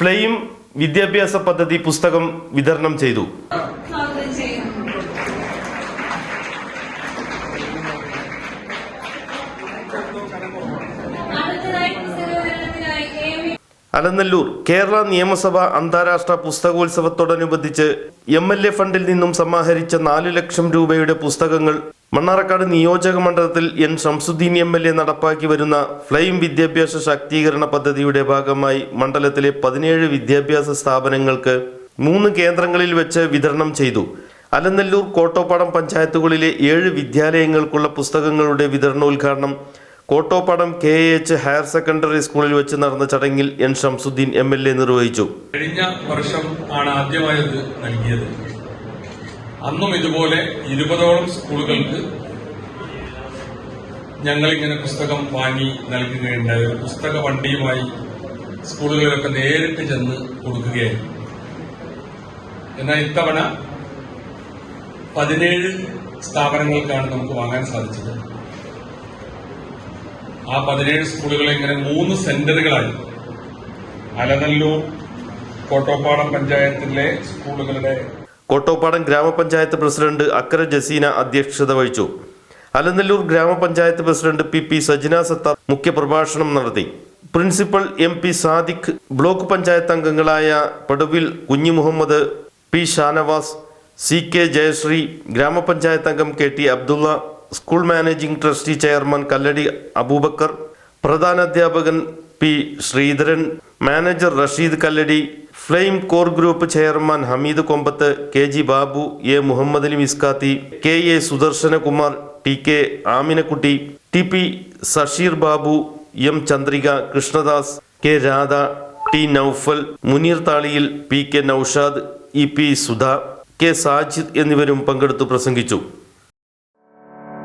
Flame വിദ്യാഭ്യാസ പദ്ധതി പുസ്തകം വിതരണം ചെയ്തു. അലനല്ലൂർ കേരള നിയമസഭ അന്താരാഷ്ട്ര പുസ്തകോത്സവത്തോടനുബന്ധിച്ച് എം എൽ എ ഫണ്ടിൽ നിന്നും സമാഹരിച്ച നാല് ലക്ഷം രൂപയുടെ പുസ്തകങ്ങൾ മണ്ണാർക്കാട് നിയോജക മണ്ഡലത്തിൽ N Shamsuddin M L A നടപ്പാക്കി വരുന്ന ഫ്ലൈം വിദ്യാഭ്യാസ ശാക്തീകരണ പദ്ധതിയുടെ ഭാഗമായി മണ്ഡലത്തിലെ പതിനേഴ് വിദ്യാഭ്യാസ സ്ഥാപനങ്ങൾക്ക് മൂന്ന് കേന്ദ്രങ്ങളിൽ വെച്ച് വിതരണം ചെയ്തു. അലനല്ലൂർ കോട്ടോപ്പാടം പഞ്ചായത്തുകളിലെ ഏഴ് വിദ്യാലയങ്ങൾക്കുള്ള പുസ്തകങ്ങളുടെ വിതരണോദ്ഘാടനം Kottopadam K H higher secondary സ്കൂളിൽ വെച്ച് നടന്ന ചടങ്ങിൽ N Shamsuddin M L A നിർവഹിച്ചു. കഴിഞ്ഞ വർഷം ആണ് ആദ്യമായത് നൽകിയത്. അന്നും ഇതുപോലെ ഇരുപതോളം സ്കൂളുകൾക്ക് ഞങ്ങൾ ഇങ്ങനെ പുസ്തകം വാങ്ങി നൽകുകയുണ്ടായി. ഒരു പുസ്തക വണ്ടിയുമായി സ്കൂളുകളിലൊക്കെ നേരിട്ട് ചെന്ന് കൊടുക്കുകയായിരുന്നു. എന്നാൽ ഇത്തവണ പതിനേഴ് സ്ഥാപനങ്ങൾക്കാണ് നമുക്ക് വാങ്ങാൻ സാധിച്ചത്. ആ പതിനേഴ് സ്കൂളുകളെ ഇങ്ങനെ മൂന്ന് സെന്ററുകളായി. അലനല്ലൂർ കോട്ടോപ്പാടം പഞ്ചായത്തിലെ സ്കൂളുകളുടെ കോട്ടോപ്പാടം ഗ്രാമപഞ്ചായത്ത് പ്രസിഡന്റ് അക്കര ജസീന അധ്യക്ഷത വഹിച്ചു. അലനല്ലൂർ ഗ്രാമപഞ്ചായത്ത് പ്രസിഡന്റ് പി പി സത്ത സത്താർ മുഖ്യപ്രഭാഷണം നടത്തി. Principal M P Sadiq block panchayat അംഗങ്ങളായ Paduvil Kunhi Muhammad P Shanavas C K Jayasree ഗ്രാമപഞ്ചായത്ത് അംഗം K T Abdulla school managing trustee chairman Kalladi Abubakar പ്രധാനാധ്യാപകൻ P Sreedharan manager Rasheed Kalladi flame core group chairman Hameed Kombath K G Babu A Muhammad Ali Miskathi K A Sudarsanakumar T K Aminakutty T P Sasheer Babu M Chandrika Krishnadas K Radha T Noufal Muneer Thaliyil P K Noushad E P Sudha K Sajid എന്നിവരും പങ്കെടുത്തു പ്രസംഗിച്ചു.